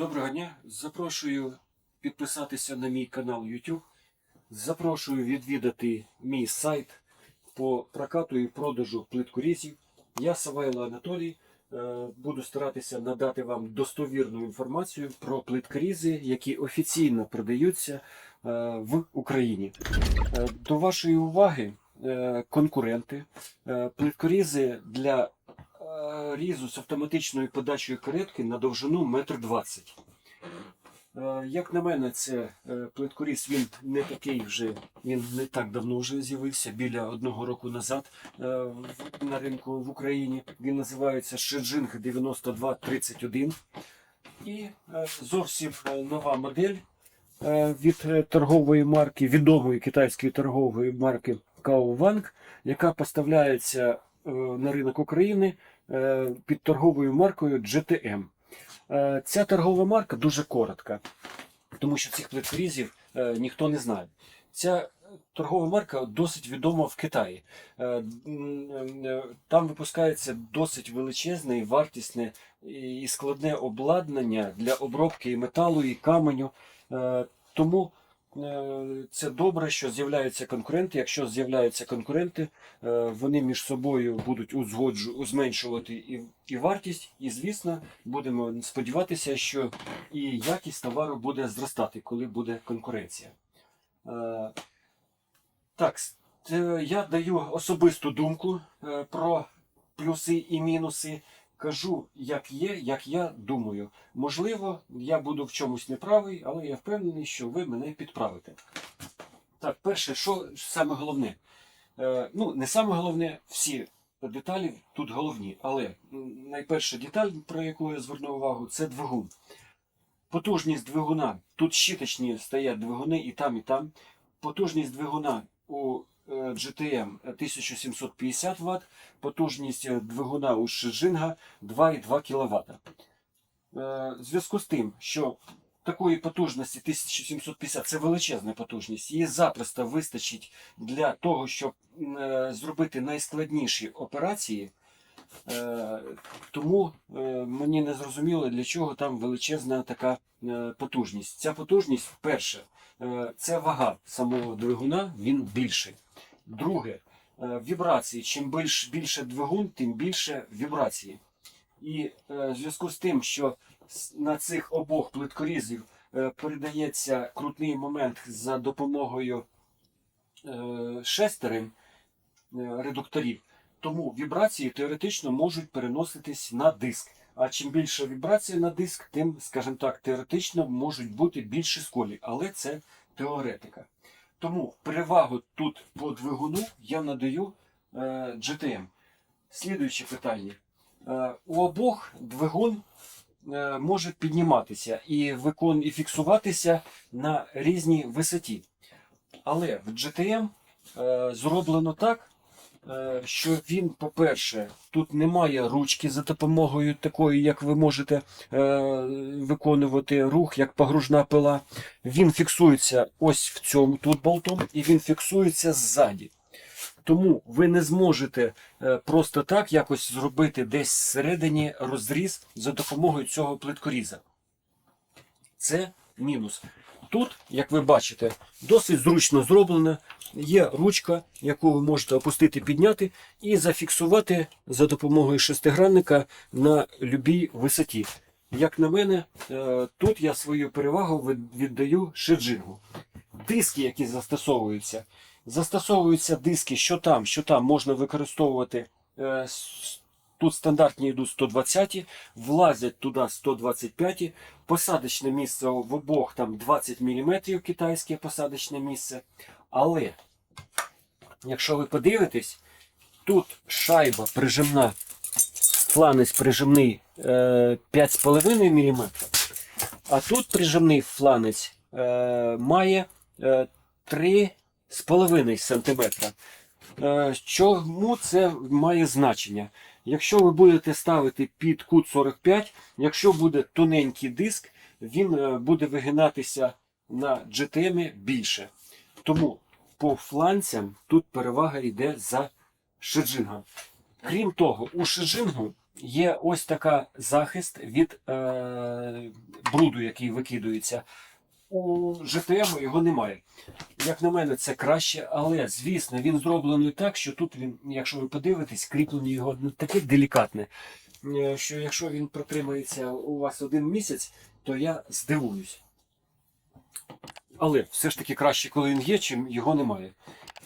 Доброго дня. Запрошую підписатися на мій канал YouTube. Запрошую відвідати мій сайт по прокату і продажу плиткорізів. Я Савайло Анатолій. Е, Буду старатися надати вам достовірну інформацію про плиткорізи, які офіційно продаються е, в Україні. Е, До вашої уваги конкуренти. Плиткорізи для різу з автоматичною подачею каретки на довжину 1,20 м. Як на мене, це е, плиткоріз він не такий вже, він не так давно вже з'явився, біля одного року назад е, на ринку в Україні. Він називається Shijing 9231. І е, зовсім е, нова модель е, від е, торгової марки, відомої китайської торгової марки Kao Wang, яка поставляється е, на ринок України е, під торговою маркою GTM. Е, Ця торгова марка дуже коротка, тому що цих плиткорізів е, ніхто не знає. Ця торгова марка досить відома в Китаї. Е, е, Там випускається досить величезне і вартісне і складне обладнання для обробки металу, і каменю. Е, Тому е, це добре, що з'являються конкуренти. Якщо з'являються конкуренти, е, вони між собою будуть узгоджу, зменшувати і, і вартість, і звісно, будемо сподіватися, що і якість товару буде зростати, коли буде конкуренція. Е, Так, е, я даю особисту думку е, про плюси і мінуси. Кажу, як є, як я думаю. Можливо, я буду в чомусь неправий, але я впевнений, що ви мене підправите. Так, перше, що саме головне? Е, ну, не саме головне, всі деталі тут головні, але найперша деталь, про яку я зверну увагу, це двигун. Потужність двигуна. Тут щиточні стоять двигуни і там, і там. Потужність двигуна у GTM 1750 Вт, потужність е, двигуна у Шижинга 2,2 кВт. Е, В зв'язку з тим, що такої потужності 1750 це величезна потужність, її запросто вистачить для того, щоб е, зробити найскладніші операції. Тому мені не зрозуміло, для чого там величезна така потужність. Ця потужність, перше, це вага самого двигуна, він більший. Друге, е, вібрації. Чим більш, більше двигун, тим більше вібрації. І е, в зв'язку з тим, що на цих обох плиткорізів е, передається крутний момент за допомогою шестерень редукторів, тому вібрації теоретично можуть переноситись на диск. А чим більше вібрація на диск, тим, скажімо так, теоретично можуть бути більші сколі, але це теоретика. Тому перевагу тут по двигуну я надаю е, GTM. Слідуюче питання. Е, у обох двигун е, може підніматися і, викон... і фіксуватися на різній висоті. Але в GTM е, зроблено так, що він, по-перше, тут немає ручки за допомогою такої, як ви можете е, виконувати рух, як погружна пила. Він фіксується ось в цьому тут болтом, і він фіксується ззаді. Тому ви не зможете е, просто так якось зробити десь всередині розріз за допомогою цього плиткоріза. Це мінус. Тут, як ви бачите, досить зручно зроблено. Є ручка, яку ви можете опустити, підняти і зафіксувати за допомогою шестигранника на любій висоті. Як на мене, е, тут я свою перевагу віддаю шиджингу. Диски, які застосовуються, застосовуються диски, що там, що там можна використовувати. Е, Тут стандартні йдуть 120, влазять туди 125. Посадочне місце в обох там 20 мм китайське посадочне місце. Але, якщо ви подивитесь, тут шайба прижимна, фланець прижимний е, 5,5 мм, а тут прижимний фланець е, має е, 3,5 см. Е, Чому це має значення? Якщо ви будете ставити під кут 45, якщо буде тоненький диск, він е, буде вигинатися на GTM більше. Тому по фланцям тут перевага йде за шиджингом. Крім того, у шиджингу є ось така захист від е, бруду, який викидується. У GTM його немає. Як на мене, це краще, але звісно, він зроблений так, що тут він, якщо ви подивитесь, кріплення його ну, таке делікатне, е, що якщо він протримається у вас один місяць, то я здивуюсь. Але все ж таки краще, коли він є, чим його немає.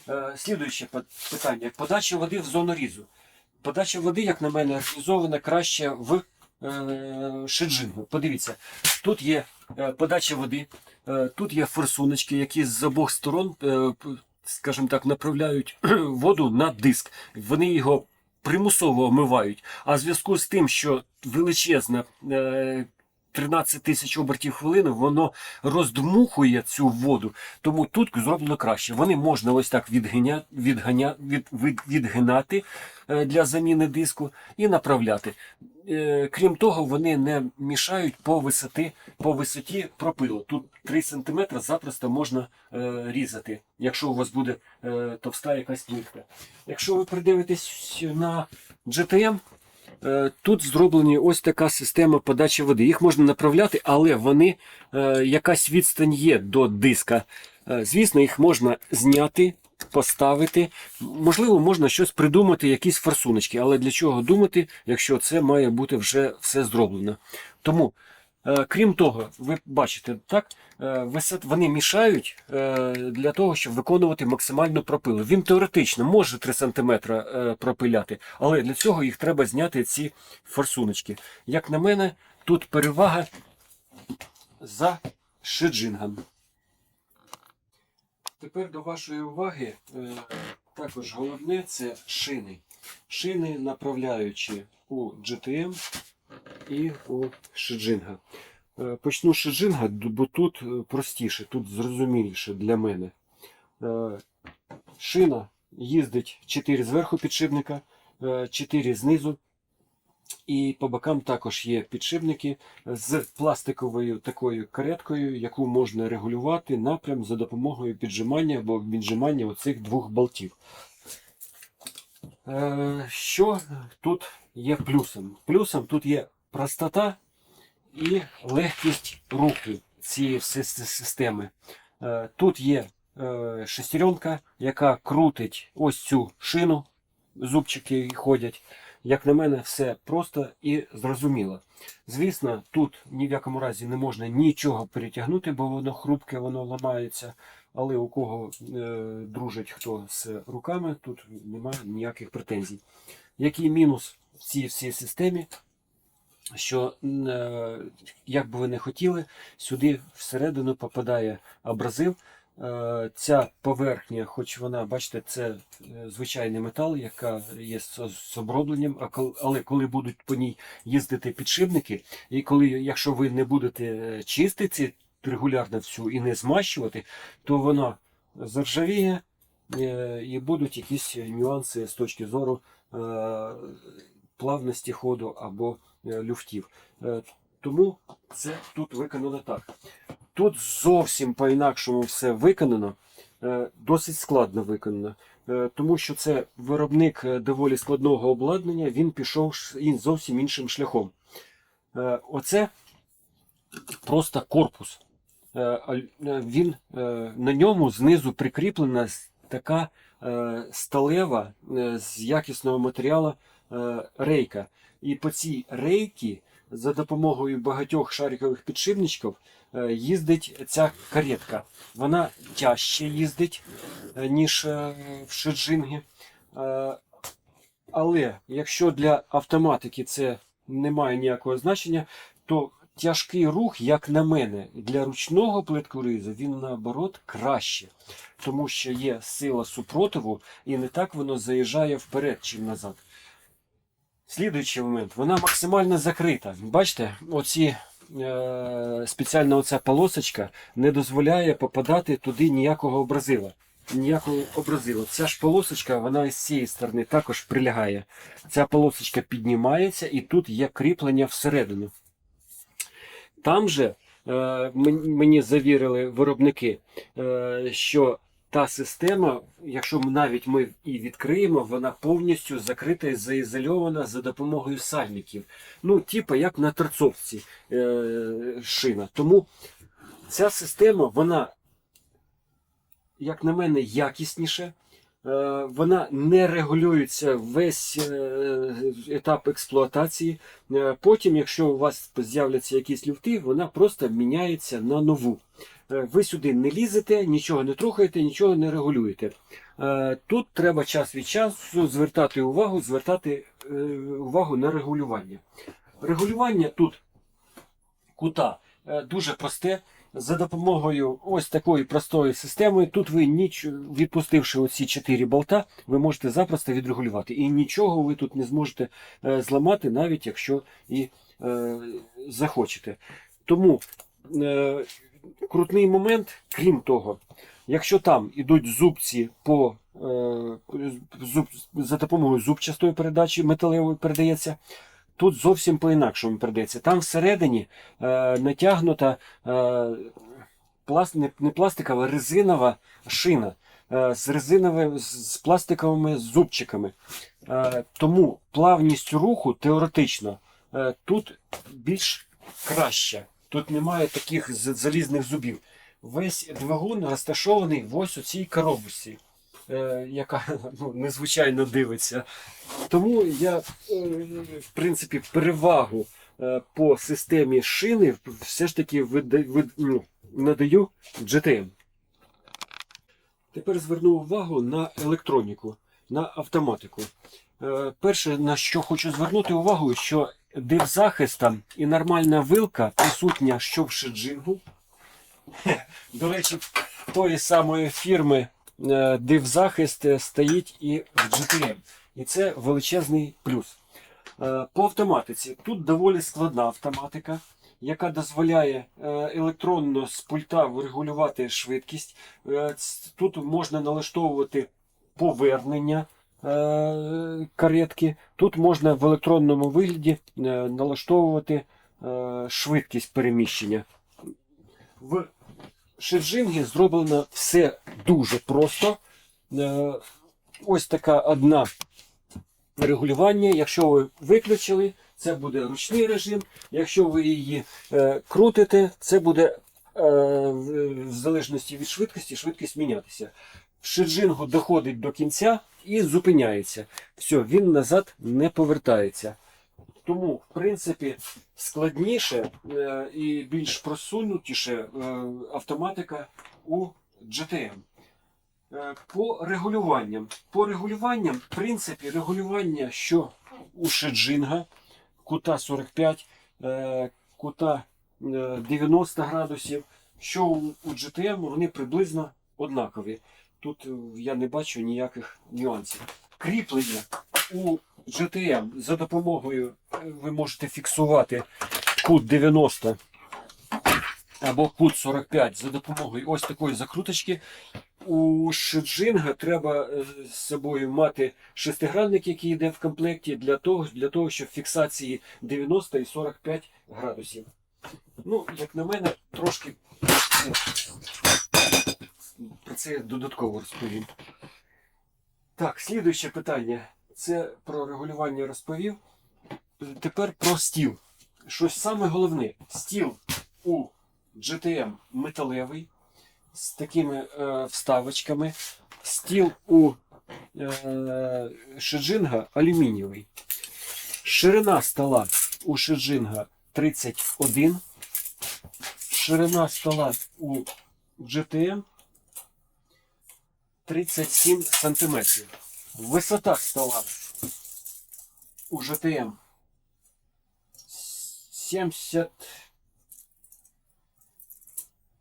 Е, слідуюче питання: подача води в зону різу. Подача води, як на мене, організована краще в шеджингу. Подивіться, тут є е, подача води, е, тут є форсуночки, які з обох сторон, е, скажімо так, направляють воду на диск. Вони його примусово омивають. А в зв'язку з тим, що величезна. Е, 13 тисяч обертів хвилини, воно роздмухує цю воду. Тому тут зроблено краще. Вони можна ось так відганя, відганя, від, від, відгинати е, для заміни диску і направляти. Е, Крім того, вони не мішають по висоті, по висоті пропилу. Тут 3 см запросто можна е, різати, якщо у вас буде е, товста якась плитка. Якщо ви придивитесь на GTM, Тут зроблені ось така система подачі води. Їх можна направляти, але вони е, якась відстань є до диска. Е, Звісно, їх можна зняти, поставити. Можливо, можна щось придумати, якісь форсуночки. Але для чого думати, якщо це має бути вже все зроблено? Тому, е, крім того, ви бачите, так, е, вони мішають е, для того, щоб виконувати максимальну пропилу. Він теоретично може 3 см е, пропиляти, але для цього їх треба зняти ці форсуночки. Як на мене, тут перевага за шеджингом. Тепер до вашої уваги е, також головне це шини. Шини направляючі у GTM і у шеджинга. Е, Почну з шеджинга, бо тут е, простіше, тут зрозуміліше для мене. Е, Шина їздить 4 зверху підшипника, 4 знизу. І по бокам також є підшипники з пластиковою такою кареткою, яку можна регулювати напрям за допомогою піджимання або віджимання оцих двох болтів. Що тут є плюсом? Плюсом тут є простота і легкість руху цієї си- си- системи. Е, Тут є е, шестеренка, яка крутить ось цю шину, зубчики ходять. Як на мене, все просто і зрозуміло. Звісно, тут ні в якому разі не можна нічого перетягнути, бо воно хрупке, воно ламається. Але у кого е, дружить хто з руками, тут немає ніяких претензій. Який мінус в цій всій системі? Що е, як би ви не хотіли, сюди всередину попадає абразив. Е, Ця поверхня, хоч вона, бачите, це е, звичайний метал, яка є з, обробленням, але коли будуть по ній їздити підшипники, і коли, якщо ви не будете чистити регулярно всю і не змащувати, то вона заржавіє і будуть якісь нюанси з точки зору плавності ходу або люфтів. Е, Тому це тут виконано так. Тут зовсім по-інакшому все виконано, е, досить складно виконано. Е, Тому що це виробник е, доволі складного обладнання, він пішов зовсім іншим шляхом. Е, Оце просто корпус. Е, е, Він, е, на ньому знизу прикріплена така е, сталева е, з якісного матеріалу е, рейка. І по цій рейці за допомогою багатьох шарикових підшипничків е, їздить ця каретка. Вона тяжче їздить, е, ніж е, в шеджингі. Але якщо для автоматики це не має ніякого значення, то тяжкий рух, як на мене, для ручного плиткоризу він наоборот краще, тому що є сила супротиву, і не так воно заїжджає вперед чим назад. Слідуючий момент, вона максимально закрита. Бачите, оці е, спеціальна оця полосочка не дозволяє попадати туди ніякого образила. Ніякого образила. Ця ж полосочка, вона з цієї сторони також прилягає. Ця полосочка піднімається і тут є кріплення всередину. Там же е, мені завірили виробники, е, що та система якщо навіть ми і відкриємо, вона повністю закрита і заізольована за допомогою сальників. Ну, типу, як на торцовці е, шина. Тому ця система, вона, як на мене, якісніша. Е, Вона не регулюється весь е, етап експлуатації. Е, Потім, якщо у вас з'являться якісь люфти, вона просто міняється на нову. Е, Ви сюди не лізете, нічого не трухаєте, нічого не регулюєте. Е, Тут треба час від часу звертати увагу, звертати е, увагу на регулювання. Регулювання тут кута дуже просте. За допомогою ось такої простої системи, тут ви ніч, відпустивши оці 4 болта, ви можете запросто відрегулювати. І нічого ви тут не зможете зламати, навіть якщо і е, захочете. Тому е, крутний момент, крім того, якщо там ідуть зубці по е, зуб, за допомогою зубчастої передачі металевої передається. Тут зовсім по-інакшому передається. Там всередині е, натягнута е, пласт, не, не пластикова, а резинова шина е, з резиновими з, пластиковими зубчиками. Е, тому плавність руху теоретично е, тут більш краща. Тут немає таких залізних зубів. Весь двигун розташований ось у цій коробці, е, яка ну, незвичайно дивиться. Тому я, е, в принципі, перевагу е, по системі шини все ж таки ну, надаю GTM. Тепер зверну увагу на електроніку, на автоматику. Перше, на що хочу звернути увагу, що дивзахиста і нормальна вилка присутня що в шеджингу. До речі, тої самої фірми е, дивзахист е, стоїть і в GTM. І це величезний плюс. Е, По автоматиці тут доволі складна автоматика, яка дозволяє електронно з пульта врегулювати швидкість. Тут можна налаштовувати повернення каретки. Тут можна в електронному вигляді е, налаштовувати е, швидкість переміщення. В Шеджингі зроблено все дуже просто. Е, Ось така одна регулювання. Якщо ви виключили, це буде ручний режим. Якщо ви її е, крутите, це буде е, в залежності від швидкості, швидкість мінятися. В доходить до кінця і зупиняється. Все, він назад не повертається. Тому, в принципі, складніше е, і більш просунутіше е, автоматика у GTM. Е, По регулюванням. По регулюванням, в принципі, регулювання, що у Шеджинга, кута 45, е, кута е, 90 градусів, що у GTM, вони приблизно однакові. Тут е, я не бачу ніяких нюансів. Кріплення у GTM за допомогою е, ви можете фіксувати кут 90 або кут 45 за допомогою ось такої закруточки. У Шеджинга треба е, з собою мати шестигранник, який йде в комплекті, для того, для того, щоб фіксації 90 і 45 градусів. Ну, як на мене, трошки е, про це я додатково розповім. Так, слідуюче питання. Це про регулювання розповів. Тепер про стіл. Щось саме головне. Стіл у GTM металевий з такими е, вставочками. Стіл у е, Шеджинга алюмінієвий. Ширина стола у Шеджинга 31. Ширина стола у GTM 37 сантиметрів. Висота стола у GTM 70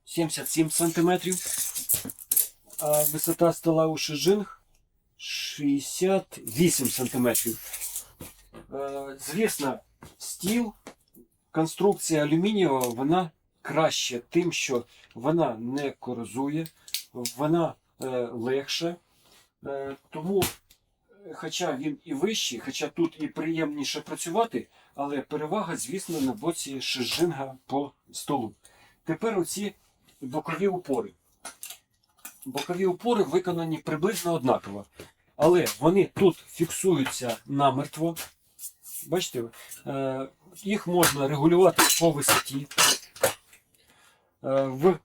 77 сантиметрів. А висота стола у Шижинг 68 сантиметрів. Е, Звісно, стіл, конструкція алюмінієва, вона краще тим, що вона не корозує, вона е, легша. Е, тому, хоча він і вищий, хоча тут і приємніше працювати, але перевага, звісно, на боці шижинга по столу. Тепер оці бокові упори. бокові упори виконані приблизно однаково. Але вони тут фіксуються намертво. Бачите, е, їх можна регулювати по висоті. В...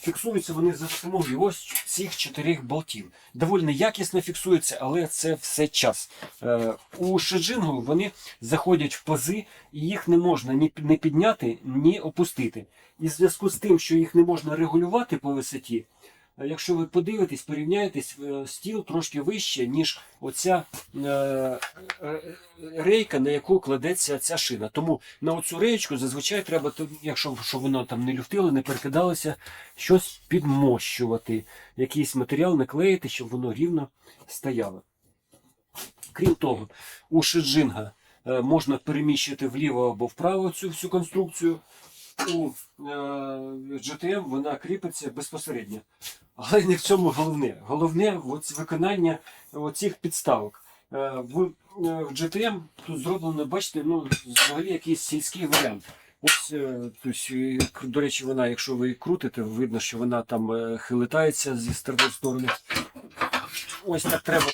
Фіксуються вони за допомогою ось цих чотирьох болтів. Доволі якісно фіксуються, але це все час. Е, у шеджингу вони заходять в пази, і їх не можна ні не підняти, ні опустити. І в зв'язку з тим, що їх не можна регулювати по висоті, якщо ви подивитесь, порівняєтесь, е, стіл трошки вище, ніж оця е, е, рейка, на яку кладеться ця шина. Тому на оцю реєчку зазвичай треба, якщо щоб воно там не люфтило, не перекидалося, щось підмощувати, якийсь матеріал наклеїти, щоб воно рівно стояло. Крім того, у шеджинга е, можна переміщити вліво або вправо цю всю конструкцію. У е, GTM вона кріпиться безпосередньо. Але не в цьому головне. Головне от виконання оцих підставок. Е, в, е, GTM тут зроблено, бачите, ну, взагалі якийсь сільський варіант. Ось, е, тобто, до речі, вона, якщо ви її крутите, видно, що вона там хилитається зі сторони. Ось так треба.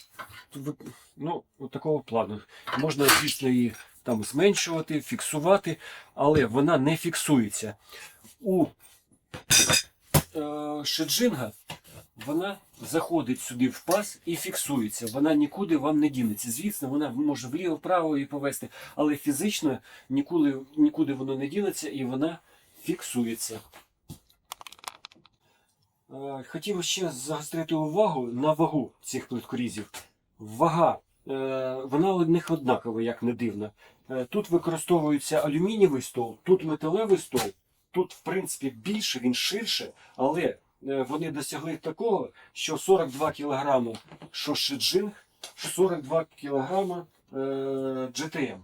Ну, от такого плану. Можна, звісно, її там зменшувати, фіксувати, але вона не фіксується. У шеджинга вона заходить сюди в паз і фіксується. Вона нікуди вам не дінеться. Звісно, вона може вліво-вправо її повести, але фізично нікуди, нікуди воно не дінеться і вона фіксується. Е, Хотів ще загострити увагу на вагу цих плиткорізів. Вага, е, вона у них однакова, як не дивно. Е, Тут використовується алюмінієвий стол, тут металевий стол, тут, в принципі, більше, він ширше, але е, вони досягли такого, що 42 кг що 42 кг GTM.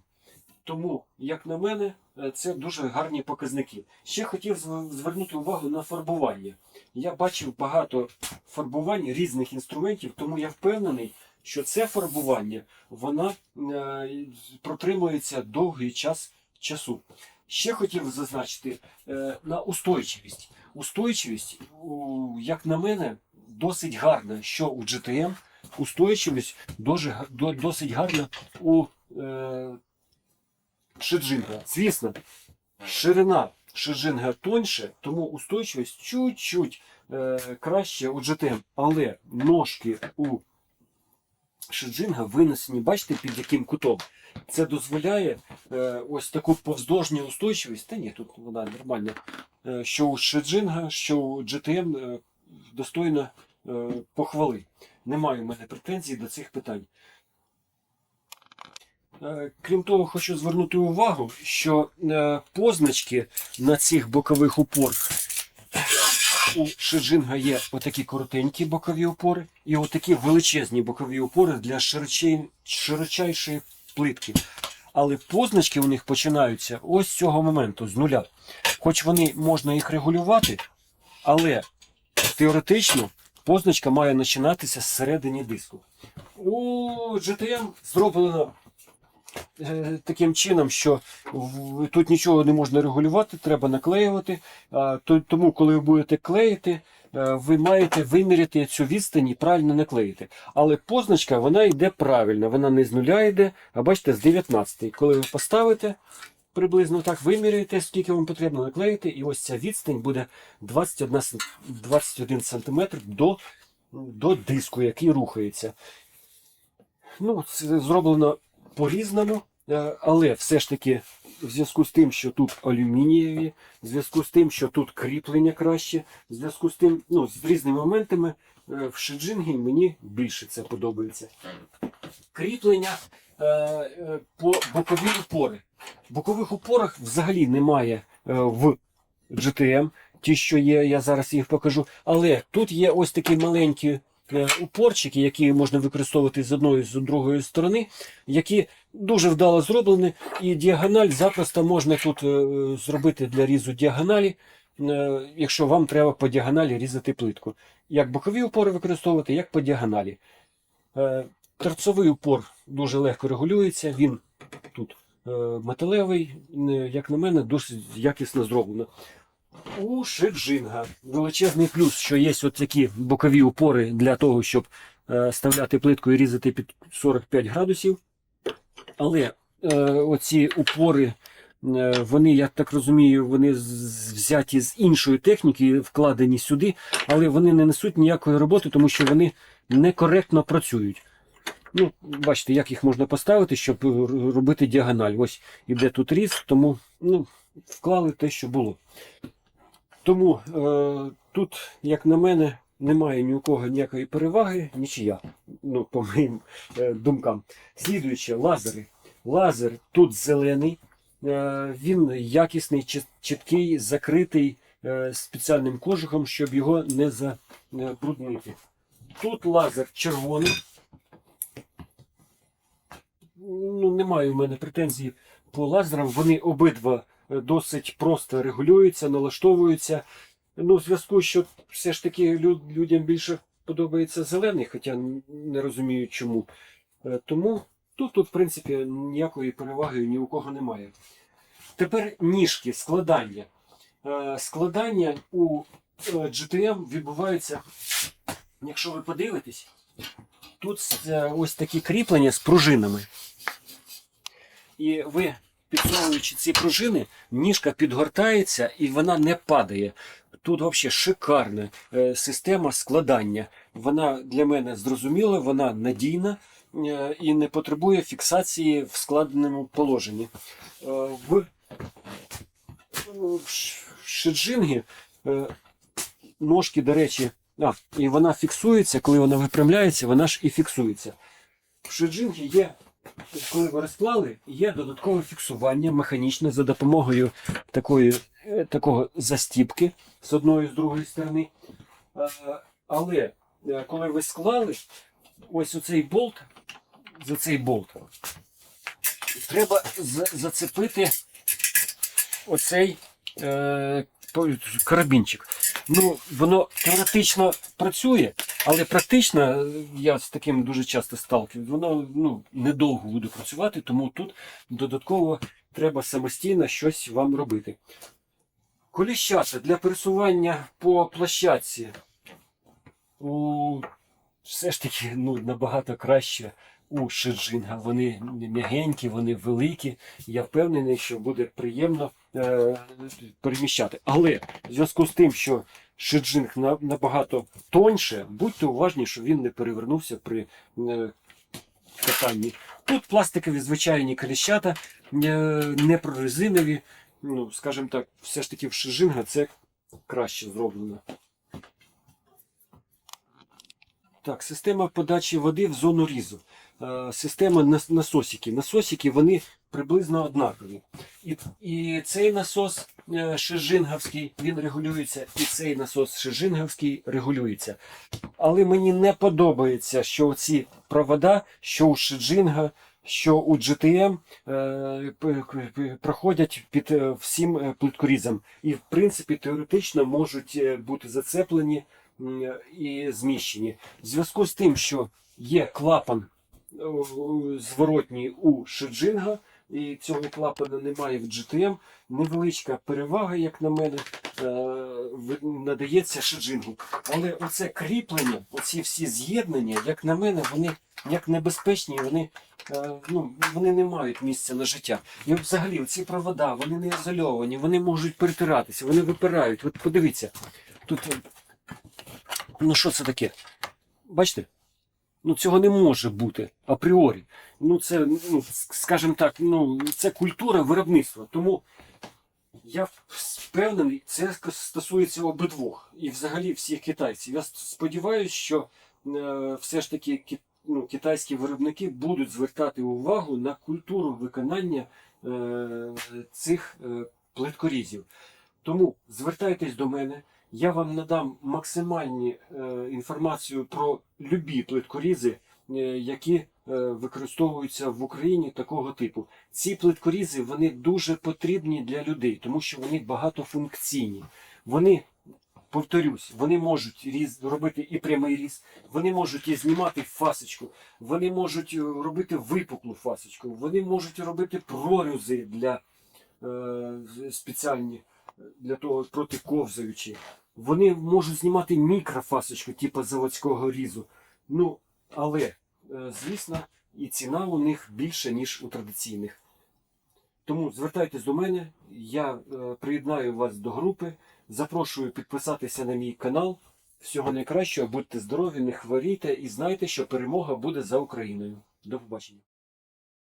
Тому, як на мене, е, це дуже гарні показники. Ще хотів звернути увагу на фарбування. Я бачив багато фарбувань різних інструментів, тому я впевнений, що це фарбування вона е, протримується довгий час часу. Ще хотів зазначити е, на устойчивість. Устойчивість, як на мене, досить гарна, що у GTM, устойчивість досить гарна у е, шеджинга. Звісно, ширина шеджинга тоньше, тому устойчивість чуть-чуть е, краще у GTM. Але ножки у шеджинга винесені, бачите, під яким кутом. Це дозволяє е, ось таку повздовжню устойчивість. Та ні, тут вона нормальна. Е, що у шеджинга, що у GTM е, достойно е, похвали. Немає в мене претензій до цих питань. Е, Крім того, хочу звернути увагу, що е, позначки на цих бокових упорах у Шеджинга є отакі коротенькі бокові опори і отакі величезні бокові опори для широчайшої плитки. Але позначки у них починаються ось з цього моменту, з нуля. Хоч вони можна їх регулювати, але теоретично позначка має починатися з середини диску. У GTM зроблено таким чином, що тут нічого не можна регулювати, треба наклеювати. Тому, коли ви будете клеїти, е, ви маєте виміряти цю відстань і правильно наклеїти. Але позначка вона йде правильно, вона не з нуля йде, а бачите, з 19. Коли ви поставите, приблизно так виміряєте, скільки вам потрібно наклеїти, і ось ця відстань буде 21, см 21 см до, до диску, який рухається. Ну, це зроблено по-різному, е, але все ж таки, в зв'язку з тим, що тут алюмінієві, в зв'язку з тим, що тут кріплення краще, в зв'язку з тим, ну, з різними моментами е, в шеджингі мені більше це подобається. Кріплення е, по бокові упори. Бокових упорах взагалі немає в GTM, ті, що є, я зараз їх покажу. Але тут є ось такі маленькі упорчики, які можна використовувати з одної з другої сторони, які дуже вдало зроблені, і діагональ запросто можна тут е, зробити для різу діагоналі, е, якщо вам треба по діагоналі різати плитку. Як бокові упори використовувати, як по діагоналі. Е, Торцовий упор дуже легко регулюється, він тут е, металевий, е, як на мене, досить якісно зроблено. У Шеджинга величезний плюс, що є от такі бокові упори для того, щоб е, ставляти плитку і різати під 45 градусів. Але е, оці упори, е, вони, я так розумію, вони взяті з іншої техніки, вкладені сюди, але вони не несуть ніякої роботи, тому що вони некоректно працюють. Ну, бачите, як їх можна поставити, щоб робити діагональ. Ось іде тут різ, тому ну, вклали те, що було. Тому е, тут, як на мене, немає ні у кого ніякої переваги, нічия. Ну, по моїм е, думкам. Слідуюче, лазери. Лазер тут зелений, е, він якісний, чіткий, закритий е, спеціальним кожухом, щоб його не забруднити. Тут лазер червоний. Ну, немає у мене претензій по лазерам. Вони обидва е, досить просто регулюються, налаштовуються. Ну, в зв'язку, що все ж таки лю- людям більше подобається зелений, хоча не розумію чому. Е, Тому тут, тут, в принципі, ніякої переваги ні у кого немає. Тепер ніжки, складання. Е, Складання у е, GTM відбувається, якщо ви подивитесь, тут ось такі кріплення з пружинами. І ви, підсовуючи ці пружини, ніжка підгортається і вона не падає. Тут взагалі шикарна е, система складання. Вона для мене зрозуміла, вона надійна е, і не потребує фіксації в складеному положенні. Е, в, в ш- шиджингі е, ножки, до речі, а, і вона фіксується, коли вона випрямляється, вона ж і фіксується. В шиджингі є коли ви розклали, є додаткове фіксування механічне за допомогою такої, е, такого застіпки з одної з другої сторони. Е, Але е, коли ви склали, ось оцей болт, за цей болт, треба зацепити оцей е, карабінчик. Ну, воно теоретично працює, але практично е, я з таким дуже часто сталкиваюсь, воно ну, недовго буде працювати, тому тут додатково треба самостійно щось вам робити. Коліщата для пересування по площадці все ж таки ну, набагато краще у шиджинга. Вони м'ягенькі, вони великі. Я впевнений, що буде приємно е, переміщати. Але в зв'язку з тим, що шиджинг набагато тоньше, будьте уважні, щоб він не перевернувся при е, катанні. Тут пластикові звичайні коліщата, е, не прорезинові. Ну, скажімо так, все ж таки в шиджинга це краще зроблено. Так, система подачі води в зону різу. Е, Система нас- насосиків. Насосики вони приблизно однакові. І, і цей насос е, шижинговський він регулюється, і цей насос шижинговський регулюється. Але мені не подобається, що ці провода, що у Шиджинга, що у GTM е, проходять під всім плиткорізом. І, в принципі, теоретично можуть бути зацеплені і зміщені. В зв'язку з тим, що є клапан е, зворотній у Шиджинга, і цього клапана немає в GTM, невеличка перевага, як на мене, е, надається Шиджингу. Але оце кріплення, оці всі з'єднання, як на мене, вони як небезпечні, вони, е, ну, вони не мають місця на життя. І взагалі ці провода, вони не ізольовані, вони можуть перетиратися, вони випирають. От подивіться, тут ну що це таке? Бачите? Ну цього не може бути апріорі. Ну це, ну, скажімо так, ну це культура виробництва. Тому я впевнений, це стосується обидвох і взагалі всіх китайців. Я сподіваюся, що е, все ж таки ки- ну, китайські виробники будуть звертати увагу на культуру виконання е, цих е, плиткорізів. Тому звертайтесь до мене. Я вам надам максимальні е, інформацію про любі плиткорізи, е, які е, використовуються в Україні такого типу. Ці плиткорізи вони дуже потрібні для людей, тому що вони багатофункційні. Вони, повторюсь, вони можуть різ, робити і прямий різ, вони можуть і знімати фасочку, вони можуть робити випуклу фасочку, вони можуть робити прорізи для е, спеціальні для того проти ковзаючи. Вони можуть знімати мікрофасочку, типу заводського різу. Ну, але, е, звісно, і ціна у них більша, ніж у традиційних. Тому звертайтесь до мене, я е, приєднаю вас до групи, запрошую підписатися на мій канал. Всього найкращого, будьте здорові, не хворійте і знайте, що перемога буде за Україною. До побачення.